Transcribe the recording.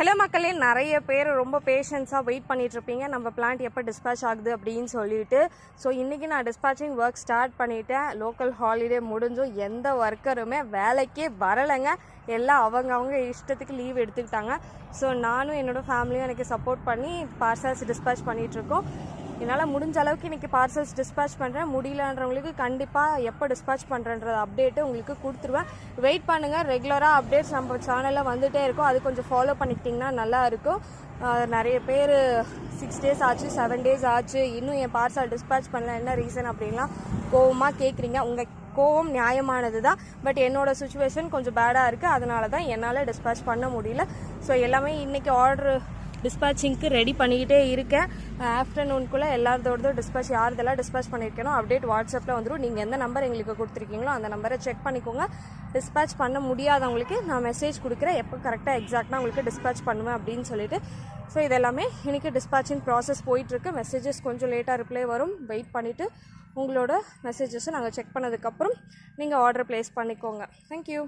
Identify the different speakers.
Speaker 1: Hello மக்களே நிறைய பேர் ரொம்ப பேஷன்ஸாக வெயிட் பண்ணிகிட்ருப்பீங்க இருப்பீங்க நம்ம பிளான்ட் எப்போ டிஸ்பேச் ஆகுது அப்படின்னு சொல்லிட்டு. ஸோ இன்றைக்கி நான் டிஸ்பேச்சிங் ஒர்க் ஸ்டார்ட் பண்ணிட்டேன். லோக்கல் ஹாலிடே முடிஞ்சும் எந்த ஒர்க்கருமே வேலைக்கே வரலைங்க. எல்லாம் அவங்க அவங்க இஷ்டத்துக்கு லீவ் எடுத்துக்கிட்டாங்க. ஸோ நானும் என்னோடய ஃபேமிலியும் எனக்கு சப்போர்ட் பண்ணி பார்சல்ஸ் டிஸ்பேச் பண்ணிகிட்ருக்கோம் என்னால் முடிஞ்ச அளவுக்கு இன்றைக்கி பார்சல்ஸ் டிஸ்பேச் பண்ணுறேன் முடியலன்றவங்களுக்கு கண்டிப்பாக எப்போ டிஸ்பேச் பண்ணுறன்ற அப்டேட்டு உங்களுக்கு கொடுத்துருவேன். வெயிட் பண்ணுங்கள் ரெகுலராக அப்டேட்ஸ் நம்ம சேனலில் வந்துகிட்டே இருக்கும். அது கொஞ்சம் ஃபாலோ பண்ணிக்கிட்டிங்கன்னா நல்லாயிருக்கும் நிறைய பேர் சிக்ஸ் டேஸ் ஆச்சு செவன் டேஸ் ஆச்சு. இன்னும் என் பார்சல் டிஸ்பேச் பண்ணல. என்ன ரீசன் அப்படின்லாம் கோவமாக கேட்குறீங்க உங்கள் கோவம் நியாயமானது தான் பட் என்னோட சுச்சுவேஷன் கொஞ்சம் பேடாக இருக்குது அதனால தான் என்னால் டிஸ்பேச் பண்ண முடியல. ஸோ எல்லாமே இன்றைக்கி ஆர்டர் டிஸ்பேச்சிங்க்கு ரெடி பண்ணிக்கிட்டே இருக்கேன். ஆஃப்டர்நூனுக்குள்ளே எல்லாத்தோடதும் டிஸ்பேச் யார்தெல்லாம் டிஸ்பேச் பண்ணியிருக்கேனோ அப்டேட் வாட்ஸ்அப்பில் வந்துடும் நீங்கள் எந்த நம்பர் எங்களுக்கு கொடுத்துருக்கீங்களோ அந்த நம்பரை செக் பண்ணிக்கோங்க. டிஸ்பேச் பண்ண முடியாதவங்களுக்கு நான் மெசேஜ் கொடுக்குறேன். எப்போ கரெக்டாக எக்ஸாக்டாக உங்களுக்கு டிஸ்பேச் பண்ணுவேன் அப்படின்னு சொல்லிட்டு. ஸோ இதெல்லாமே இன்றைக்கி டிஸ்பேச்சிங் ப்ராசஸ் போயிட்டுருக்கு. மெசேஜஸ் கொஞ்சம் லேட்டாக ரிப்ளை வரும். வெயிட் பண்ணிவிட்டு உங்களோட மெசேஜஸை நாங்கள் செக் பண்ணதுக்கப்புறம் நீங்கள் ஆர்டர் ப்ளேஸ் பண்ணிக்கோங்க. தேங்க்யூ